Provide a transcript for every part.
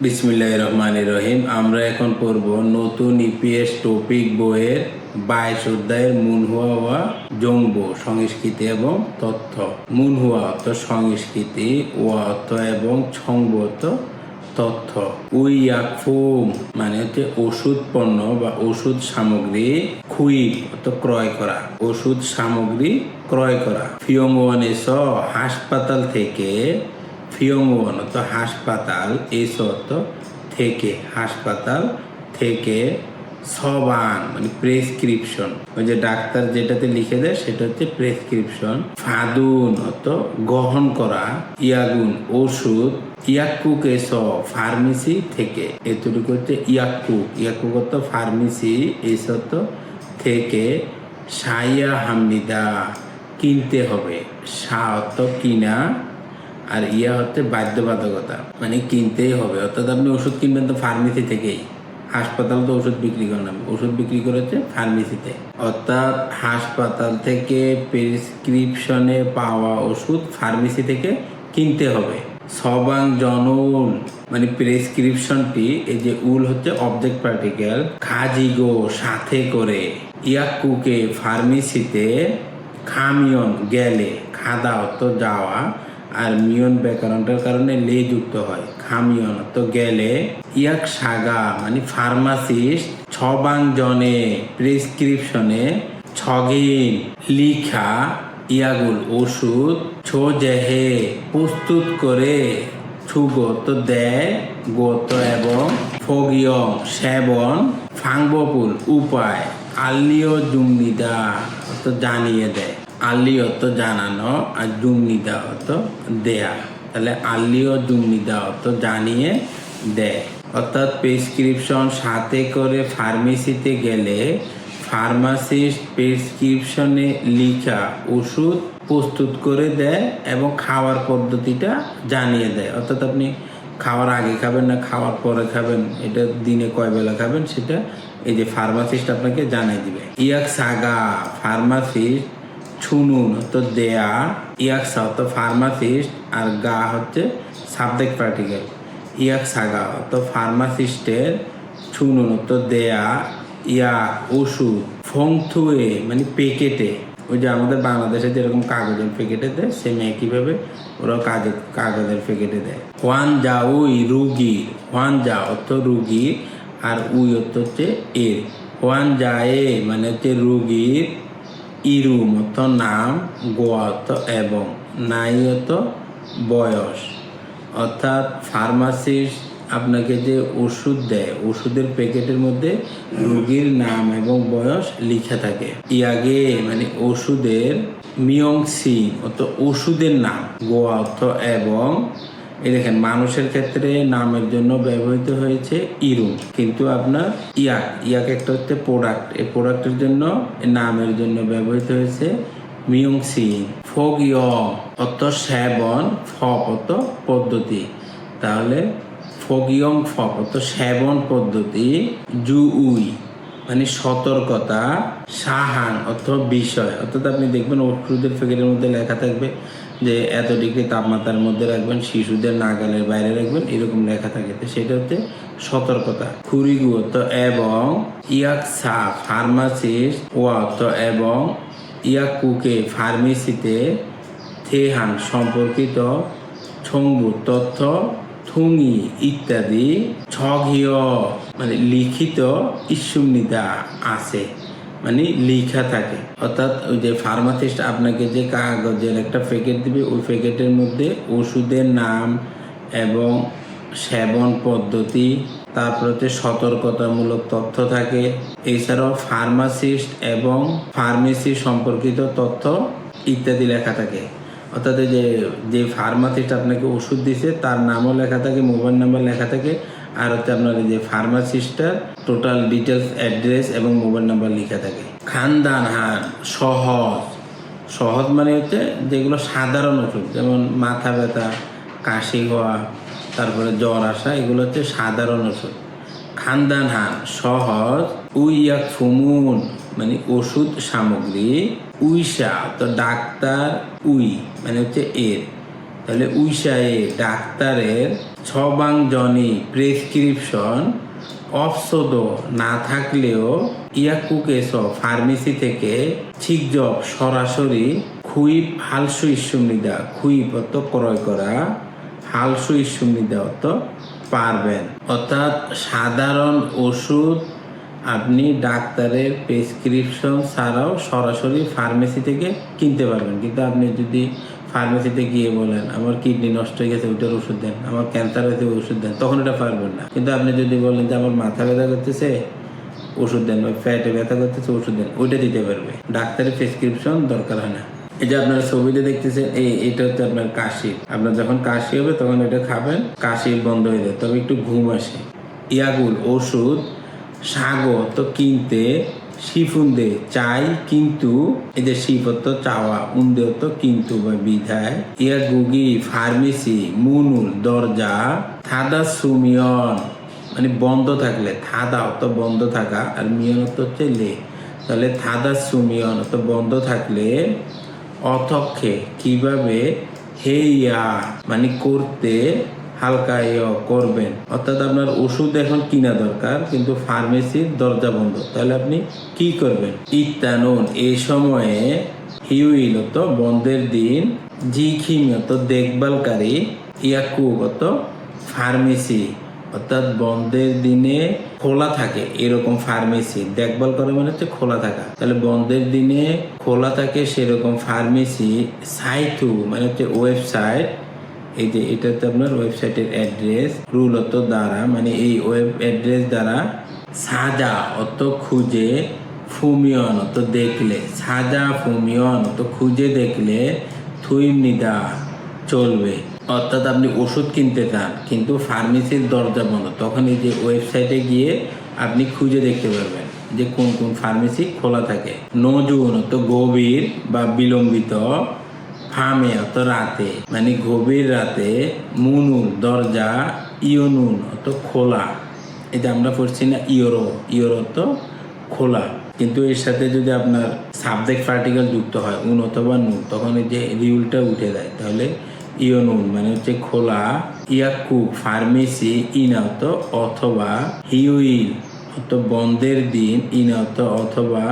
বিসমিল্লাহ রহমান রহিম আমরা এখন পড়ব নতুন ইপিএস টপিক বইয়ের বাইশ অধ্যায়ের মুনহুয়া ওয়া জঙ্গ সংস্কৃতি এবং তথ্য। মুনহুয়া অর্থ সংস্কৃতি, ওয়া অর্থ এবং ছঙ্গ অর্থ তথ্য। উইয়াকুম মানে হচ্ছে ওষুধ পণ্য বা ওষুধ সামগ্রী খুই অর্থ ক্রয় করা, ওষুধ সামগ্রী ক্রয় করা। ফিয়ংওয়ানেস হাসপাতাল থেকে অর্থ হাসপাতাল এস অর্থ থেকে হাসপাতাল, থেকে সবান মানে প্রেসক্রিপশন। ওই যে ডাক্তার যেটাতে লিখে দেয়, সেটা হচ্ছে প্রেসক্রিপশন। ফাদুন অর্থ গ্রহণ করা, ইয়াগুন ওষুধ ইয়াকুক এস ফার্মেসি থেকে। এতটুকু হচ্ছে ইয়াকুক। ইয়াকুক অর্থ ফার্মেসি এস অর্থ থেকে সাইয়া হামিদা। কিনতে হবে। সা কিনা আর ইয়া হচ্ছে বাধ্যবাধকতা। মানে কিনতেই হবে। অর্থাৎ আপনি ওষুধ কিনবেন তো ফার্মেসি থেকেই। হাসপাতাল তো ওষুধ বিক্রি করে না। ওষুধ বিক্রি করেছে ফার্মেসিতে অর্থাৎ হাসপাতাল থেকে প্রেসক্রিপশনে পাওয়া ওষুধ ফার্মেসি থেকে কিনতে হবে। সবাং জনউল মানে প্রেসক্রিপশনটি এই যে উল হচ্ছে অবজেক্ট পার্টিকেল খাজিগো সাথে করে। ইয়াকুকে ফার্মেসিতে খামিয়ন গেলে খাদা অর্থ যাওয়া। আর মিয়ন ব্যাকরণটার কারণে লে যুক্ত হয়। খামিয়ন, তো গেলে ইয়াক সাগা মানে ফার্মাসিস্ট ছবাং জনে প্রেসক্রিপশনে ছগিন, লিখা, ইয়াগুল, ওষুধ ছো জেহে প্রস্তুত করে ছুগত দেয় গত এবং ফগিয়ং সেবন ফাংবপুল উপায়, আল্লিও জুমনিদা, তো জানিয়ে দেয়। আল্লি অর্থ জানানো আর জুমনিদা অর্থ দেয়া। তাহলে আল্লিও জুমনিদা অর্থ জানিয়ে দেয়। অর্থাৎ প্রেসক্রিপশন সাথে করে ফার্মেসিতে গেলে ফার্মাসিস্ট প্রেসক্রিপশনে লিখা ওষুধ প্রস্তুত করে দেয় এবং খাওয়ার পদ্ধতিটা জানিয়ে দেয়। অর্থাৎ আপনি খাওয়ার আগে খাবেন না, খাওয়ার পরে খাবেন, এটা দিনে কয় বেলা খাবেন সেটা এই যে ফার্মাসিস্ট আপনাকে জানিয়ে দিবে। ইয়াক সাগা ফার্মাসিস্ট ছুনুন তো দেয়া, ইয়াক সা তো ফার্মাসিস্ট, আর গা হচ্ছে সাবজেক্ট পার্টিকেল। ইয়াক সাগা, তো ফার্মাসিস্টের ছুনুন তো দেয়া, ইয়া, ওষুধ, ফংথুয়ে মানে প্যাকেটে ওই যে আমাদের বাংলাদেশে যেরকম কাগজের প্যাকেটে দেয়, সেম একইভাবে ওরা কাজে, কাগজের প্যাকেটে দেয়। হোয়ান যা ওই রুগী, হোয়ান যা অর্থ রুগী, আর উই অর্থ হচ্ছে এর। হোয়ান এ মানে হচ্ছে রুগীর ইরুম অর্থ নাম গোয়া অর্থ এবং নাই অর্থ বয়স। অর্থাৎ ফার্মাসিস্ট আপনাকে যে ওষুধ দেয়, ওষুধের প্যাকেটের মধ্যে রোগীর নাম এবং বয়স লিখা থাকে। ইয়াগে মানে ওষুধের মিয়ং সিং অর্থ ওষুধের নাম গোয়া অর্থ এবং এই দেখেন, মানুষের ক্ষেত্রে নামের জন্য ব্যবহৃত হয়েছে ইরুম, কিন্তু আপনার ইয়াক ইয়াক একটা হচ্ছে প্রোডাক্ট এই প্রোডাক্টের জন্য, নামের জন্য ব্যবহৃত হয়েছে মিয়ংসি ফোক ইয়ং অর্থ সেবন, ফপ, অর্থ পদ্ধতি। তাহলে ফগিয়ং ফপ অত সেবন পদ্ধতি জু উই মানে সতর্কতা, সাহান, অর্থ বিষয়, অর্থাৎ আপনি দেখবেন ওষুধের প্যাকেটের মধ্যে লেখা থাকবে যে এত ডিগ্রি তাপমাত্রার মধ্যে রাখবেন, শিশুদের নাগালের বাইরে রাখবেন, এরকম লেখা থাকে। তো সেটা হচ্ছে সতর্কতা। খুরিগু অর্থ এবং ইয়াকসা ফার্মাসিস্ট ও অর্থ এবং ইয়াকুকে ফার্মেসিতে থেহান সম্পর্কিত ছঙ্গু তথ্য থুঙি ইত্যাদি ছঘিয় মানে লিখিত ইস্যুমনিতা আছে। মানে লিখা থাকে। অর্থাৎ ওই যে ফার্মাসিস্ট আপনাকে যে কাগজের একটা প্যাকেট দিবে, ওই প্যাকেটের মধ্যে ওষুধের নাম এবং সেবন পদ্ধতি, তারপর হচ্ছে সতর্কতামূলক তথ্য থাকে। এছাড়াও ফার্মাসিস্ট এবং ফার্মেসি সম্পর্কিত তথ্য ইত্যাদি লেখা থাকে। অর্থাৎ যে যে ফার্মাসিস্ট আপনাকে ওষুধ দিছে, তার নামও লেখা থাকে মোবাইল নাম্বার লেখা থাকে। আর হচ্ছে আপনার এই যে ফার্মাসিস্টটার টোটাল ডিটেলস অ্যাড্রেস এবং মোবাইল নাম্বার লেখা থাকে। খানদান হার সহজ। সহজ মানে হচ্ছে যেগুলো সাধারণ ওষুধ, যেমন মাথা ব্যথা, কাশি হওয়া, তারপরে জ্বর আসা, এগুলো হচ্ছে সাধারণ ওষুধ। খানদান হার সহজ। উইয়া ফুমুন মানে ওষুধ সামগ্রী উইসা তো ডাক্তার উই মানে হচ্ছে এর। তাহলে উইসায়ে ডাক্তারের ছবাংজনী প্রেসক্রিপশন অফসদ না থাকলেও ইয়াকুকেস ফার্মেসি থেকে ঠিকজব সরাসরি খুইব হালসু ইস্যুমিদা খুইব অত ক্রয় করা হালসু ইস্যুমিদা অত পারবেন। অর্থাৎ সাধারণ ওষুধ আপনি ডাক্তারের প্রেসক্রিপশন ছাড়াও সরাসরি ফার্মেসি থেকে কিনতে পারবেন। কিন্তু আপনি যদি ফার্মেসিতে গিয়ে বলেন, আমার কিডনি নষ্ট হয়ে গেছে, ওইটার ওষুধ দেন, আমার ক্যান্সার হয়েছে ওষুধ দেন। তখন এটা পারবেন না। কিন্তু আপনি যদি বলেন যে, আমার মাথা ব্যথা করতেছে, ওষুধ দেন, বা ফ্যাটে ব্যথা করতেছে, ওষুধ দেন, ওইটা দিতে পারবে। ডাক্তারের প্রেসক্রিপশন দরকার হয় না। এই যে আপনার ছবিতে দেখতেছেন, এই এটা হচ্ছে আপনার কাশি। আপনার যখন কাশি হবে, তখন এটা খাবেন, কাশি বন্ধ হয়ে যায়, তবে একটু ঘুম আসে। ইয়াগুল, ওষুধ, সাগর তো কিনতে শিফুন্দে চাই কিন্তু যে শিফত চাওয়া উন্দে তো কিন্তু বা বিধায়। ইয়া গুগি, ফার্মেসি, মুনুল, দরজা, থাদা সুমিয়ন। মানে বন্ধ থাকলে, থাদা অত বন্ধ থাকা আর মিয়ন তো হচ্ছে লে। তাহলে থাদা সুমিয়ন অত বন্ধ থাকলে অথক্ষে কীভাবে হেইয়া মানে করতে হালকা ইয় করবেন। অর্থাৎ আপনার ওষুধ এখন কিনা দরকার, কিন্তু ফার্মেসির দরজা বন্ধ। তাহলে আপনি কি করবেন? ইত্যানুন এই সময়ে হিউইলত বন্ধের দিন জিখিমিয়ত দেখভালকারী ইয়াকুগত ফার্মেসি, অর্থাৎ বন্ধের দিনে খোলা থাকে, এরকম ফার্মেসি। দেখভাল করে মানে হচ্ছে খোলা থাকা। তাহলে বন্ধের দিনে খোলা থাকে সেরকম ফার্মেসি সাইটু মানে হচ্ছে ওয়েবসাইট এই যে এটা হচ্ছে আপনার ওয়েবসাইটের অ্যাড্রেস রুলত দ্বারা মানে এই ওয়েব অ্যাড্রেস দ্বারা সাজা অত খুঁজে ফুমিয়ন অত দেখলে, সাজা ফুমিয়ন অত খুঁজে দেখলে থুইম নিদা চলবে। অর্থাৎ আপনি ওষুধ কিনতে চান কিন্তু ফার্মেসির দরজা বন্ধ, তখন এই যে ওয়েবসাইটে গিয়ে আপনি খুঁজে দেখতে পারবেন যে কোন কোন ফার্মেসি খোলা থাকে। নজুন তো গভীর বা বিলম্বিত ফার্মে অত রাতে মানে গভীর রাতে মুনুর দরজা ইয়নুন অত খোলা। এটা আমরা পড়ছি না ইয়োরো ইয়োরো তো খোলা। কিন্তু এর সাথে যদি আপনার সাবজেক্ট পার্টিকেল যুক্ত হয়, উন অথবা নুন, তখন এই যে রিউলটা উঠে যায়। তাহলে ইয়নুন মানে হচ্ছে খোলা ইয়াকু ফার্মেসি ইনাত অথবা হিউইল, অত বন্ধের দিন ইনাত অথবা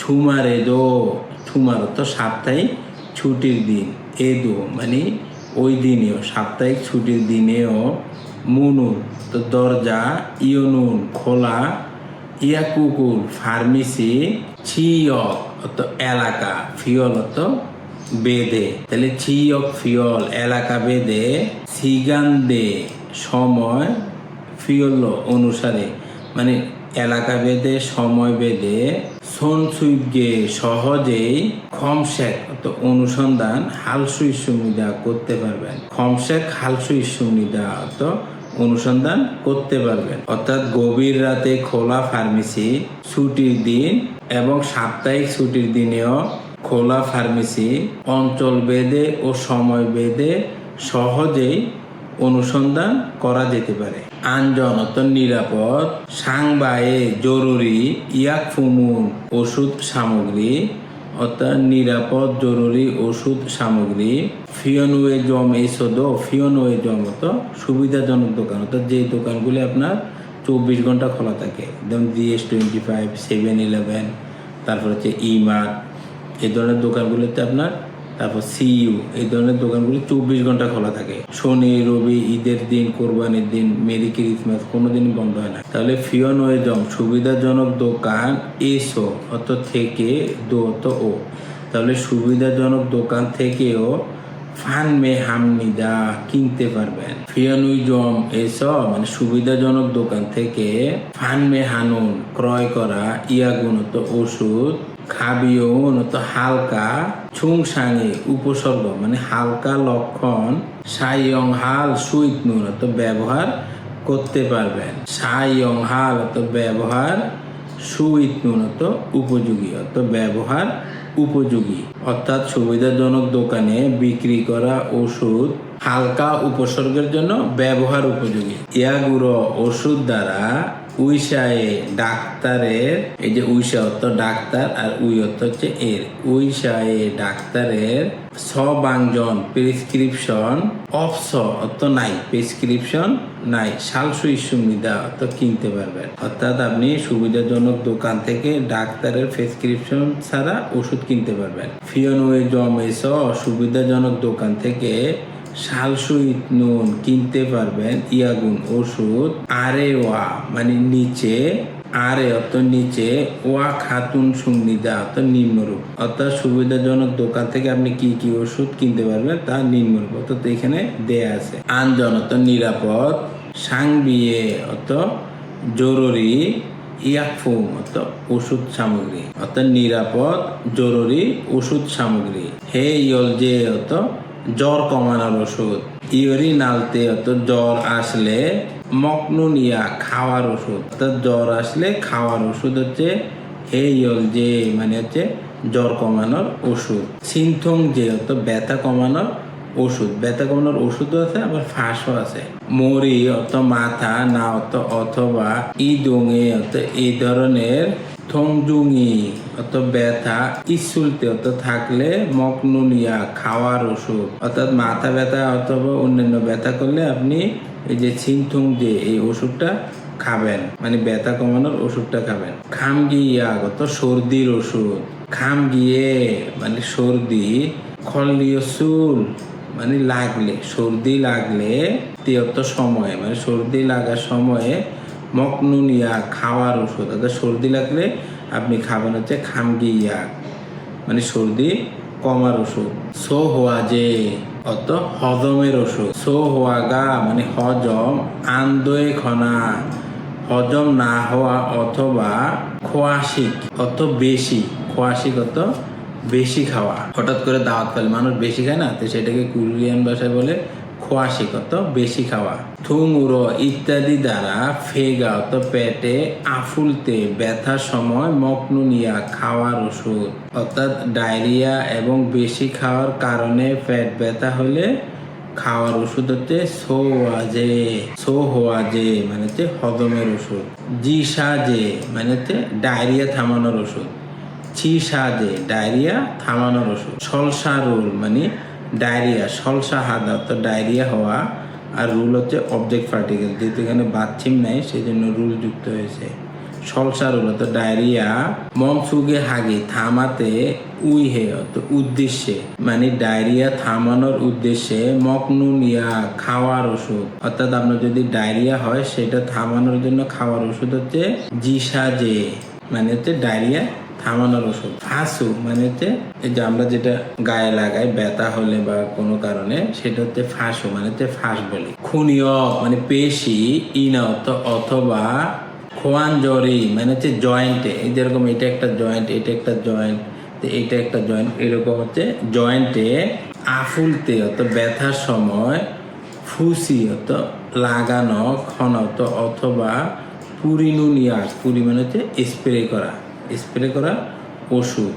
ছুমারে দো ছুমার তো সাপ্তাহিক ছুটির দিন। এদো মানে ওই দিনেও, সাপ্তাহিক ছুটির দিনেও মুনুন তো দরজা ইয়নুন খোলা ইয়াকুকুল ফার্মেসি ছিয়ক অত এলাকা, ফিয়ল অত বেদে। তাহলে ছিয়ক ফিয়ল, এলাকা বেদে, সিগান্দে সময় ফিয়ল অনুসারে। মানে এলাকা বেদে সময় বেদে সনসুইগে সহজেই খমশেক অনুসন্ধান হালসুই সুবিধা করতে পারবেন। খমশেক হালসুই সুবিধা অত অনুসন্ধান করতে পারবেন। অর্থাৎ গভীর রাতে খোলা ফার্মেসি ছুটির দিন এবং সাপ্তাহিক ছুটির দিনেও খোলা ফার্মেসি অঞ্চল বেদে ও সময় বেদে সহজেই অনুসন্ধান করা যেতে পারে। আনজনত নিরাপদ সাংবায়ে জরুরি ইয়াক ফুমুন ওষুধ সামগ্রী, অর্থাৎ নিরাপদ, জরুরি ওষুধ সামগ্রী ফিয়নুয়ে জম এই সদ ফিয়নুয়ে জম তো সুবিধাজনক দোকান। অর্থাৎ যে দোকানগুলি আপনার চব্বিশ ঘণ্টা খোলা থাকে, যেমন GS twenty five, seven eleven, তারপর হচ্ছে ইমার্ট এই ধরনের দোকানগুলিতে আপনার তারপর সিইউ এই ধরনের দোকানগুলি চব্বিশ ঘণ্টা খোলা থাকে। শনি, রবি, ঈদের দিন, কোরবানির দিন, মেরি ক্রিসমাস কোনো দিন বন্ধ হয় না। তাহলে ফিয়ন ওয়েজম সুবিধাজনক দোকান এসো অত থেকে দো অত ও। তাহলে সুবিধাজনক দোকান থেকেও ফান মে হামনিদা কিনতে পারবেন। ফিয়ানুইজম এসব মানে সুবিধাজনক দোকান থেকে ফান মে হানুন ক্রয় করা ইয়াগুণত ওষুধ খাবিও উন্নত হালকা ছুং সাঙে উপসর্গ মানে হালকা লক্ষণ সাইয়ং হাল সুইট নুনত ব্যবহার করতে পারবেন। সাইয়ং হাল অত ব্যবহার, সুইট নুনত উপযোগী অত ব্যবহার উপযোগী। অর্থাৎ সুবিধাজনক দোকানে বিক্রি করা ওষুধ হালকা উপসর্গের জন্য ব্যবহার উপযোগী। ইয়াগুলো ওষুধ দ্বারা উইসায়ে ডাক্তারের, এই যে উইসা অর্থ ডাক্তার আর উই অর্থ হচ্ছে এর। উইসায়ে ডাক্তারের সবাংজন প্রেসক্রিপশন অফস অর্থ নাই, প্রেসক্রিপশন নাই। সালসুই সুবিধা অর্থ কিনতে পারবেন। অর্থাৎ আপনি সুবিধাজনক দোকান থেকে ডাক্তারের প্রেসক্রিপশন ছাড়া ওষুধ কিনতে পারবেন। ফিয়নুয়ে জমেস সুবিধাজনক দোকান থেকে শালসুইট নুন কিনতে পারবেন, ইয়াগুন ওষুধ, আরে ওয়া মানে নিচে, আরে অত নিচে, ওয়া খাতুন সুবিধা অত নিম্নরূপ। অর্থাৎ সুবিধাজনক দোকান থেকে আপনি কি কি ওষুধ কিনতে পারবেন তা নিম্নরূপ, অর্থাৎ এখানে দেয়া আছে। আনজন অত নিরাপদ, সাংবিয়ে অত জরুরি, ইয়াকফুম অর্থ ওষুধ সামগ্রী। অর্থাৎ নিরাপদ, জরুরি ওষুধ সামগ্রী। হে ইয়ল যে অত জ্বর কমানোর ওষুধ। ইউরিন নালতে অর্থাৎ জ্বর আসলে মকনুনিয়া খাওয়ার ওষুধ। অর্থাৎ জ্বর আসলে খাওয়ার ওষুধ হচ্ছে হে ইয়ল যে মানে হচ্ছে জ্বর কমানোর ওষুধ। সিনথং যে, অর্থাৎ ব্যথা কমানোর ওষুধ, ব্যথা কমানোর ওষুধও আছে, আবার ফাঁসও আছে। মরি অত মাথা, না অত অথবা ইদুঙে অত এই ধরনের থংজুঙি অত ব্যথা, ইসুলতে অত থাকলে মকনুনিয়া খাওয়ার ওষুধ, অর্থাৎ মাথা ব্যথা অথবা অন্যান্য ব্যথা করলে আপনি এই যে ছিনথুং যে এই ওষুধটা খাবেন মানে ব্যথা কমানোর ওষুধটা খাবেন। খাম গিয়া অত সর্দির ওষুধ। খাম গিয়ে মানে সর্দি, খলীয় চুল মানে লাগলে, সর্দি লাগলে তিয়াত্ত সময়ে মানে সর্দি লাগার সময়ে মকনুনিয়া খাওয়ার ওষুধ, অর্থাৎ সর্দি লাগলে আপনি খাবেন হচ্ছে খামগি ইয়াক মানে সর্দি কমার ওষুধ। সো হওয়া যে অত হজমের ওষুধ। সো হওয়া গা মানে হজম আন্দোয়ে খনা হজম না হওয়া অথবা খোয়াশিক অত বেশি। খোয়াশিক অত বেশি খাওয়া। হঠাৎ করে দাওয়াত পেলে। মানুষ বেশি খায় না, তো সেটাকে কোরিয়ান ভাষায় বলে খোয়াশি কত বেশি খাওয়া। থুঙুরো ইত্যাদি দ্বারা ফেগা অত পেটে আফুলতে ব্যথার সময় মকনুনিয়া খাওয়ার ওষুধ, অর্থাৎ ডায়রিয়া এবং বেশি খাওয়ার কারণে পেট ব্যথা হলে খাওয়ার ওষুধ হচ্ছে সোয়াজে সো হোয়াজে মানে হচ্ছে হজমের ওষুধ। জি সাজে মানে হচ্ছে ডায়রিয়া থামানোর ওষুধ। সাজে ডায়রিয়া, থামানোর ওষুধ। সলসা রুল মানে ডায়রিয়া সলসা হাদা তো ডায়রিয়া হওয়া আর রুল হচ্ছে অবজেক্ট পার্টিকেল। যেহেতু এখানে বাথিম নাই সেই জন্য রুল যুক্ত হয়েছে। সলসা রুল তো ডায়রিয়া মমসুগে হাগি, থামাতে উইহে অত উদ্দেশ্যে মানে ডায়রিয়া থামানোর উদ্দেশ্যে মকনুনিয়া, খাওয়ার ওষুধ। অর্থাৎ আপনার যদি ডায়রিয়া হয়, সেটা থামানোর জন্য খাওয়ার ওষুধ হচ্ছে জিসাজে মানে হচ্ছে ডায়রিয়া থামানোর ওষুধ। ফাঁসু মানে হচ্ছে এই যে আমরা যেটা গায়ে লাগাই, ব্যথা হলে বা কোনো কারণে, সেটা হচ্ছে ফাঁসু মানে হচ্ছে ফাঁস বলি। খুনীয় মানে পেশি ইনত অথবা খোয়ান জরি মানে হচ্ছে জয়েন্টে। এই যেরকম এটা একটা জয়েন্ট, এটা একটা জয়েন্ট এটা একটা জয়েন্ট, এরকম হচ্ছে জয়েন্টে আফুলতে অত ব্যথার সময় ফুসি অত লাগানো খনত অথবা পুরিনুনিয়া পুরি মানে হচ্ছে স্প্রে করা। স্প্রে করা ওষুধ।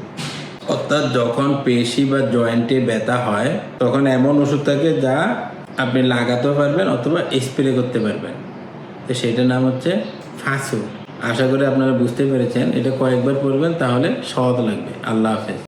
অর্থাৎ যখন পেশি বা জয়েন্টে ব্যথা হয়, তখন এমন ওষুধ থাকে যা আপনি লাগাতেও পারবেন অথবা স্প্রে করতে পারবেন। তো সেটার নাম হচ্ছে ফাঁসু আশা করি আপনারা বুঝতে পেরেছেন। এটা কয়েকবার পড়বেন, তাহলে সহজ লাগবে। আল্লাহ হাফেজ।